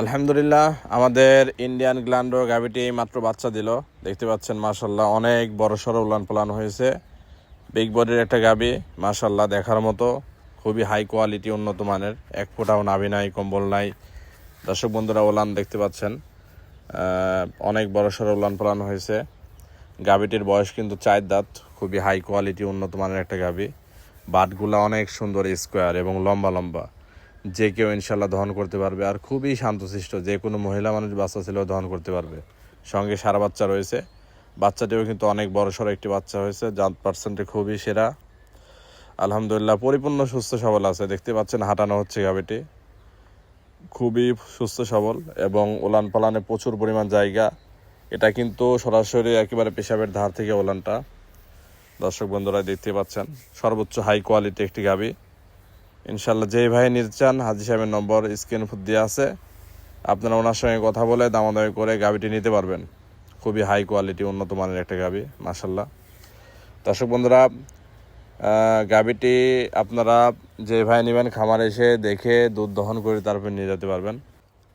আলহামদুলিল্লাহ, আমাদের ইন্ডিয়ান গ্ল্যান্ডো গাভিটি মাত্র বাচ্চা দিল। দেখতে পাচ্ছেন মাশাল্লাহ অনেক বড় সড়ো উলান পালান হয়েছে বিগ বডির একটা গাভি মাশাল্লাহ দেখার মতো। খুবই হাই কোয়ালিটি উন্নত মানের। এক ফোঁটাও নাভি নাই, কম্বল নাই। দর্শক বন্ধুরা, উলান দেখতে পাচ্ছেন অনেক বড় সড়ো উলান পালান হয়েছে। গাভিটির বয়স কিন্তু চার দাঁত, খুবই হাই কোয়ালিটি উন্নত মানের একটা গাভি বাটগুলা অনেক সুন্দর স্কোয়ার এবং লম্বা লম্বা যে কেউ ইনশাল্লাহ দহন করতে পারবে। আর খুবই শান্তশিষ্ট, যে কোনো মহিলা মানুষ বাচ্চা ছেলেও দহন করতে পারবে। সঙ্গে সারা বাচ্চা রয়েছে। বাচ্চাটিও কিন্তু অনেক বড় সড়ো একটি বাচ্চা হয়েছে জাত পার্সেন্টে খুবই সেরা। আলহামদুলিল্লাহ, পরিপূর্ণ, সুস্থ, সবল আছে। দেখতে পাচ্ছেন হাঁটানো হচ্ছে গাভিটি। খুবই সুস্থ, সবল এবং ওলান পালানে প্রচুর পরিমাণ জায়গা। এটা কিন্তু সরাসরি একেবারে পেশাবের ধার থেকে ওলানটা। দর্শক বন্ধুরা, দেখতে পাচ্ছেন সর্বোচ্চ হাই কোয়ালিটি একটি গাবি ইনশাল্লাহ যেই ভাই নিতে চান, হাজি সাহেবের নম্বর, স্ক্রিন দেওয়া আছে। আপনারা ওনার সঙ্গে কথা বলে দামাদামি করে গাবিটি নিতে পারবেন। খুবই হাই কোয়ালিটি উন্নত মানের একটা গাবি মাসাল্লাহ দর্শক বন্ধুরা গাবিটি আপনারা যে ভাই নেবেন, খামার এসে দেখে দুধ দহন করে তারপর নিয়ে যেতে পারবেন।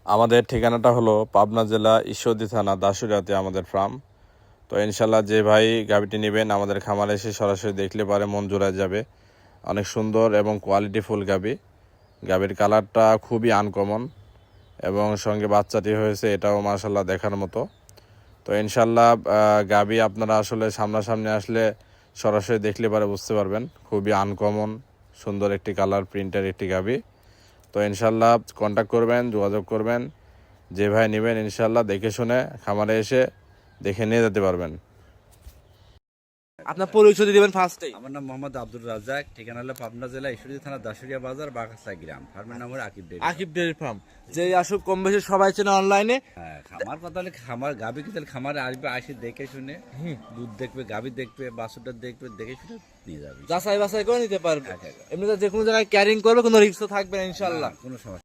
আমাদের ঠিকানাটা হলো পাবনা জেলা ঈশ্বরদী থানা দাসুরিয়াতে আমাদের ফার্ম তো ইনশাল্লাহ যে ভাই গাবিটি নেবেন, আমাদের খামারে এসে সরাসরি দেখলে পারে মন যাবে। অনেক সুন্দর এবং কোয়ালিটি ফুল গাবি। গাবির কালারটা খুবই আনকমন এবং সঙ্গে বাচ্চাটি হয়েছে, এটাও মার্শাল্লাহ দেখার মতো। তো ইনশাল্লাহ গাবি আপনারা আসলে সামনাসামনি আসলে সরাসরি দেখলে পারে বুঝতে পারবেন। খুবই আনকমন সুন্দর একটি কালার প্রিন্টের একটি গাবি। তো ইনশাল্লাহ কন্ট্যাক্ট করবেন, যোগাযোগ করবেন। যে ভাই নেবেন ইনশাল্লাহ দেখে শুনে খামারে এসে দেখে নিয়ে যেতে পারবেন। আপনার পরিচয় দিবেন ফার্স্টেই আমার নাম মোহাম্মদ আব্দুল রাজাক ঠিকানা হলো পাবনা জেলা ঈশ্বরদী থানা দাসুরিয়া বাজার বাগাসা গ্রাম। ফার্মের নাম হলো Akib dairy Akib dairy farm. যে আসুক কম বেশি সবাই চেনে অনলাইনে হ্যাঁ খামার কথা হলে খামার গাভি কি তাহলে খামারে আসবে আসে দেখে শুনে। দুধ দেখবে গাভি দেখবে বাছুরটা দেখবে দেখে শুনে নিয়ে যাবে। যাচাই বাছাই করে নিতে পারবে। হ্যাঁ, হ্যাঁ। এমনিতে যে কোনো জায়গায় ক্যারিং করবে কোনো রিস্ক থাকবে না ইনশাল্লাহ কোনো সমস্যা